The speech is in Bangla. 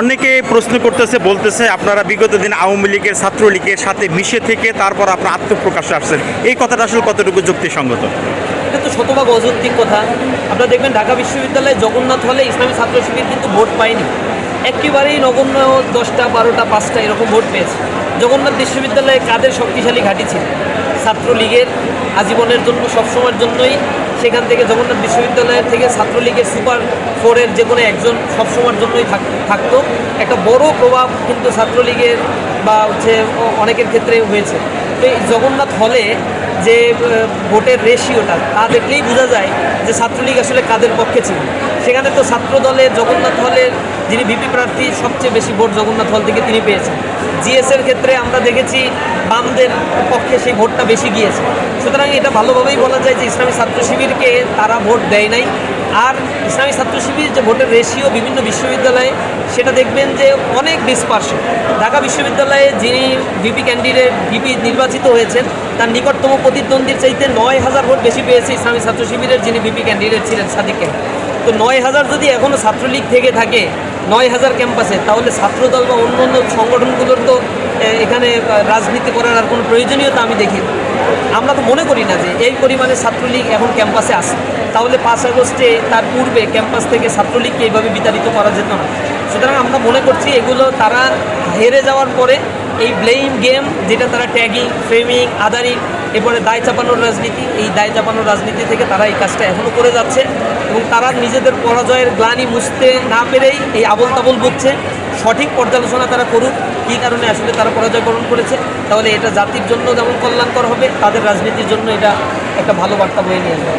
অনেকে প্রশ্ন করতেছে, বলতেছে, আপনারা বিগত দিন আওয়ামী লীগের ছাত্রলীগের সাথে মিশে থেকে তারপর আপনার আত্মপ্রকাশে আসছেন। এই কথাটা আসলে কতটুকু যুক্তিসঙ্গত? এটা তো শতভাগ অযৌক্তিক কথা। আপনারা দেখবেন ঢাকা বিশ্ববিদ্যালয়ে জগন্নাথ হলে ইসলামী ছাত্র শিবির কিন্তু ভোট পায়নি। একেবারেই নগণ্য দশটা, বারোটা, পাঁচটা এরকম ভোট পেয়েছে। জগন্নাথ বিশ্ববিদ্যালয়ে কাদের শক্তিশালী ঘাঁটি ছিল? ছাত্রলীগের আজীবনের জন্য, সবসময়ের জন্যই সেখান থেকে জগন্নাথ বিশ্ববিদ্যালয়ের থেকে ছাত্রলীগের সুপার ফোরের যে কোনো একজন সবসময়ের জন্যই থাক- থাকতো। একটা বড় প্রভাব কিন্তু ছাত্রলীগের বা হচ্ছে অনেকের ক্ষেত্রে হয়েছে। তো এই জগন্নাথ হলে যে ভোটের রেশিওটা, তা দেখলেই বোঝা যায় যে ছাত্রলীগ আসলে কাদের পক্ষে ছিল। সেখানে তো ছাত্র দলের জগন্নাথ হলের যিনি ভিপি প্রার্থী, সবচেয়ে বেশি ভোট জগন্নাথ হল থেকে তিনি পেয়েছেন। জিএসের ক্ষেত্রে আমরা দেখেছি বামদের পক্ষে সেই ভোটটা বেশি গিয়েছে। সুতরাং এটা ভালোভাবেই বলা যায় যে ইসলামী ছাত্র শিবিরকে তারা ভোট দেয় নাই। আর ইসলামী ছাত্র শিবির যে ভোটের রেশিও বিভিন্ন বিশ্ববিদ্যালয়ে, সেটা দেখবেন যে অনেক ডিসপার্শন ঢাকা বিশ্ববিদ্যালয়ে যিনি ভিপি ক্যান্ডিডেট ভিপি নির্বাচিত হয়েছেন, তার নিকটতম প্রতিদ্বন্দ্বীর চাইতে নয় হাজার ভোট বেশি পেয়েছে ইসলামী ছাত্র শিবিরের যিনি ভিপি ক্যান্ডিডেট ছিলেন সাদিকের তো নয় হাজার যদি এখনও ছাত্রলীগ থেকে থাকে, নয় হাজার ক্যাম্পাসে, তাহলে ছাত্রদল বা অন্য অন্য সংগঠনগুলোর তো এখানে রাজনীতি করার আর কোনো প্রয়োজনীয়তা আমি দেখি। আমরা তো মনে করি না যে এই পরিমাণে ছাত্রলীগ এখন ক্যাম্পাসে আসে তাহলে পাঁচ আগস্টে তার পূর্বে ক্যাম্পাস থেকে ছাত্রলীগকে এইভাবে বিতাড়িত করা যেত না। সুতরাং আমরা মনে করছি এগুলো তারা হেরে যাওয়ার পরে এই ব্লেম গেম যেটা তারা ট্যাগিং ফ্রেমিং আদারিং এরপরে দায় চাপানোর রাজনীতি, এই দায় চাপানোর রাজনীতি থেকে তারা এই কাজটা এখনও করে যাচ্ছে এবং তারা নিজেদের পরাজয়ের গ্লানি মুছতে না পেরেই এই আবল তাবল বুঝছে। সঠিক পর্যালোচনা তারা করুক, কী কারণে আসলে তারা পরাজয় বরণ করেছে, তাহলে এটা জাতির জন্য যেমন কল্যাণকর হবে, তাদের রাজনীতির জন্য এটা একটা ভালো বার্তা বয়ে নিয়ে আসবে।